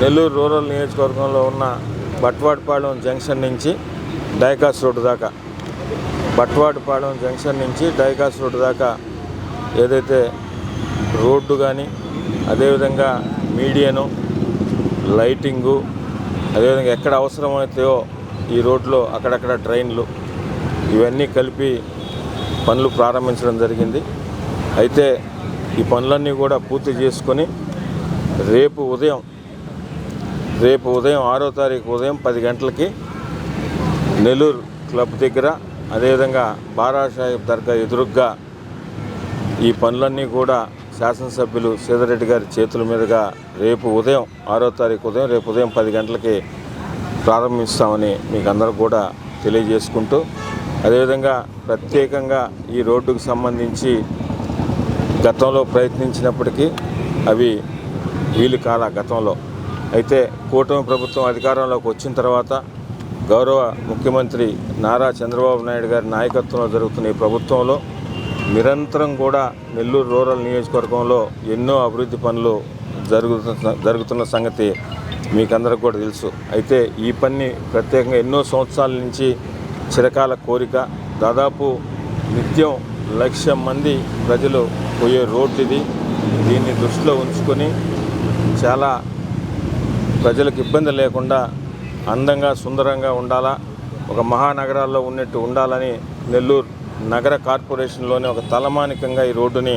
Nellore rural నియోజకవర్గంలో ఉన్న బట్వాడపాలెం junction నుంచి డైకాస్ రోడ్డు దాకా. బట్వాడపాలెం జంక్షన్ నుంచి డైకాస్ రోడ్డు దాకా ఏదైతే రోడ్డు కానీ అదేవిధంగా మీడియను లైటింగు అదేవిధంగా ఎక్కడ అవసరమవుతాయో ఈ రోడ్లో అక్కడక్కడ ట్రైన్లు ఇవన్నీ కలిపి పనులు ప్రారంభించడం జరిగింది. అయితే ఈ పనులన్నీ కూడా పూర్తి చేసుకొని రేపు ఉదయం రేపు ఉదయం ఆరో తారీఖు ఉదయం పది గంటలకి నెల్లూరు క్లబ్ దగ్గర అదేవిధంగా బారాసాహెబ్ దర్గా ఎదురుగ్గా ఈ పనులన్నీ కూడా శాసనసభ్యులు సీతారెడ్డి గారి చేతుల మీదుగా రేపు ఉదయం ఆరో తారీఖు ఉదయం రేపు ఉదయం పది గంటలకి ప్రారంభిస్తామని మీకు అందరూ కూడా తెలియజేసుకుంటూ అదేవిధంగా ప్రత్యేకంగా ఈ రోడ్డుకు సంబంధించి గతంలో ప్రయత్నించినప్పటికీ అవి వీలు కాల గతంలో అయితే కూటమి ప్రభుత్వం అధికారంలోకి వచ్చిన తర్వాత గౌరవ ముఖ్యమంత్రి నారా చంద్రబాబు నాయుడు గారి నాయకత్వంలో జరుగుతున్న ఈ ప్రభుత్వంలో నిరంతరం కూడా నెల్లూరు రూరల్ నియోజకవర్గంలో ఎన్నో అభివృద్ధి పనులు జరుగుతున్న జరుగుతున్న సంగతి మీకందరికి కూడా తెలుసు. అయితే ఈ పని ప్రత్యేకంగా ఎన్నో సంవత్సరాల నుంచి చిరకాల కోరిక. దాదాపు నిత్యం లక్ష మంది ప్రజలు పోయే రోడ్డు ఇది దీన్ని దృష్టిలో ఉంచుకొని చాలా ప్రజలకు ఇబ్బంది లేకుండా అందంగా సుందరంగా ఉండాలా ఒక మహానగరాల్లో ఉన్నట్టు ఉండాలని నెల్లూరు నగర కార్పొరేషన్లోని ఒక తలమానికంగా ఈ రోడ్డుని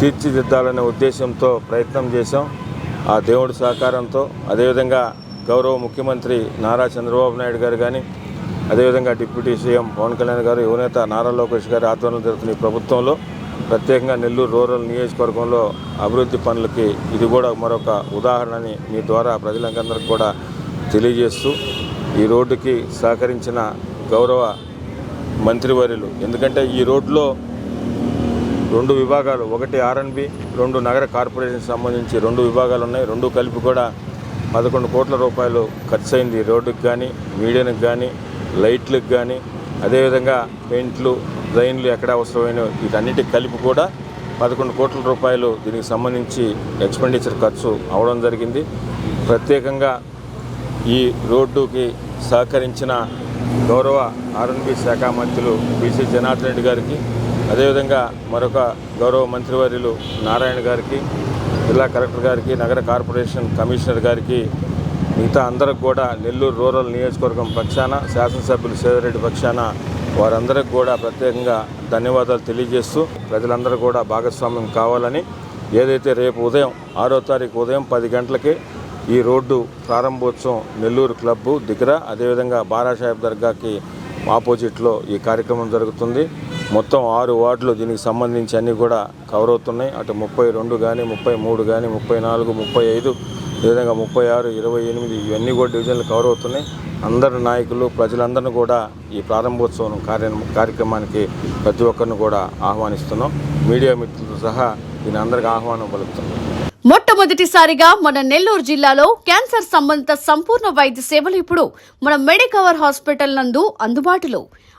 తీర్చిదిద్దాలనే ఉద్దేశంతో ప్రయత్నం చేశాం. ఆ దేవుడి సహకారంతో అదేవిధంగా గౌరవ ముఖ్యమంత్రి నారా చంద్రబాబు నాయుడు గారు కానీ అదేవిధంగా డిప్యూటీ సీఎం పవన్ కళ్యాణ్ గారు యువనేత నారా లోకేష్ గారి ఆధ్వర్యంలో జరుగుతున్న ఈ ప్రభుత్వంలో ప్రత్యేకంగా నెల్లూరు రూరల్ నియోజకవర్గంలో అభివృద్ధి పనులకి ఇది కూడా మరొక ఉదాహరణని మీ ద్వారా ప్రజలందరికీ కూడా తెలియజేస్తూ ఈ రోడ్డుకి సహకరించిన గౌరవ మంత్రివర్యులు. ఎందుకంటే ఈ రోడ్లో రెండు విభాగాలు ఒకటి ఆర్ఎన్బి రెండు నగర కార్పొరేషన్ సంబంధించి రెండు విభాగాలు ఉన్నాయి. రెండు కలిపి కూడా పదకొండు కోట్ల రూపాయలు ఖర్చు అయింది రోడ్డుకి కానీ మీడియానికి కానీ లైట్లకు కానీ అదేవిధంగా పెయింట్లు డ్రైన్లు ఎక్కడ అవసరమైన వీటన్నిటికి కలిపి కూడా పదకొండు కోట్ల రూపాయలు దీనికి సంబంధించి ఎక్స్పెండిచర్ ఖర్చు అవడం జరిగింది. ప్రత్యేకంగా ఈ రోడ్డుకి సహకరించిన గౌరవ ఆర్ఎన్బి శాఖ మంత్రులు బీసీ జనార్దన్ రెడ్డి గారికి అదేవిధంగా మరొక గౌరవ మంత్రివర్యులు నారాయణ గారికి జిల్లా కలెక్టర్ గారికి నగర కార్పొరేషన్ కమిషనర్ గారికి మిగతా అందరికి కూడా నెల్లూరు రూరల్ నియోజకవర్గం పక్షాన శాసనసభ్యులు సేదరెడ్డి పక్షాన వారందరికి కూడా ప్రత్యేకంగా ధన్యవాదాలు తెలియజేస్తూ ప్రజలందరూ కూడా భాగస్వామ్యం కావాలని ఏదైతే రేపు ఉదయం ఆరో తారీఖు ఉదయం పది గంటలకి ఈ రోడ్డు ప్రారంభోత్సవం నెల్లూరు క్లబ్బు దగ్గర అదేవిధంగా బారాసాహెబ్ దర్గాకి ఆపోజిట్లో ఈ కార్యక్రమం జరుగుతుంది. మొత్తం ఆరు వార్డులు దీనికి సంబంధించి అన్నీ కూడా కవర్ అవుతున్నాయి. అటు ముప్పై రెండు కానీ ముప్పై మూడు కానీ ముప్పై నాలుగు ముప్పై ఐదు ఈ విధంగా ముప్పై ఆరు ఇరవై ఎనిమిది ఇవన్నీ కూడా డివిజన్లు కవర్ అవుతున్నాయి. అందరు నాయకులు ప్రజలందరినీ కూడా ఈ ప్రారంభోత్సవం కార్య కార్యక్రమానికి ప్రతి ఒక్కరిని కూడా ఆహ్వానిస్తున్నాం. మీడియా మిత్రులతో సహా దీని అందరికీ ఆహ్వానం పలుకుతున్నాం. మొట్టమొదటిసారిగా మన నెల్లూరు జిల్లాలో క్యాన్సర్ సంబంధిత సంపూర్ణ వైద్య సేవలు ఇప్పుడు మన మెడికవర్ హాస్పిటల్ నందు అందుబాటులో.